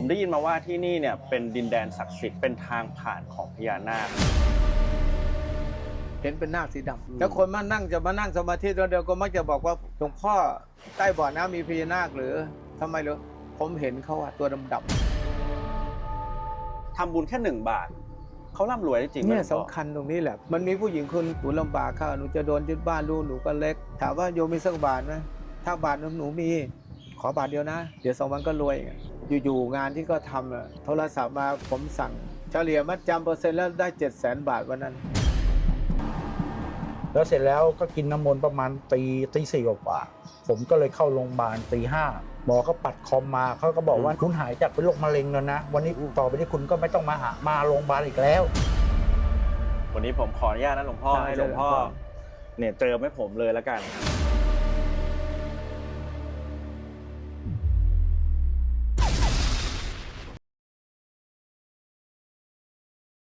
ผมได้ยินมาว่าที่นี่เนี่ยเป็นดินแดนศักดิ์สิทธิ์เป็นทางผ่านของพญานาค เห็นเป็นนาคสีดำแล้วคนมานั่งจะมานั่งสมาธิตัวเดียวก็มักจะบอกว่าหลวงพ่อใต้บ่อน้ำมีพญานาคหรือทำไมเหรอผมเห็นเขาอะตัวดำทำบุญแค่หนึ่งบาท เขาร่ำรวยได้จริงๆไหมเนี่ยหลวงพ่อสำคัญตรงนี้แหละ มันมีผู้หญิงคนหนูลำบากค่ะหนูจะโดนยึดบ้านลูกหนูก็เล็ก ถามว่าโยมมีสักบาทไหมถ้าบาทหนึ่งหนูมี ขอบาทเดียวนะ เดี๋ยวสองวันก็รวยอ ยู่ๆงานที่ก็ทำอะโทรศัพท์มาผมสั่งเฉลี่ยมัดจำเปอร์เซ็นต์แล้วได้เจ็ดแสนบาทวันนั้น แล้วเสร็จแล้วก็กินน้ำมนต์ประมาณตีตีสี่กว่าๆผมก็เลยเข้าโรงพยาบาลตีห้าหมอก็ปัดคอมมาเขาก็บอกว่าคุณหายจากเป็นโรคมะเร็งแล้วนะ วันนี้ต่อไปนี้คุณก็ไม่ต้องมาหามาโรงพยาบาลอีกแล้ว วันนี้ผมขออนุญาตนะหลวงพ่อใช่ให้หลวงพ่อใช่เนี่ยเจอไม่ผมเลยแล้วกัน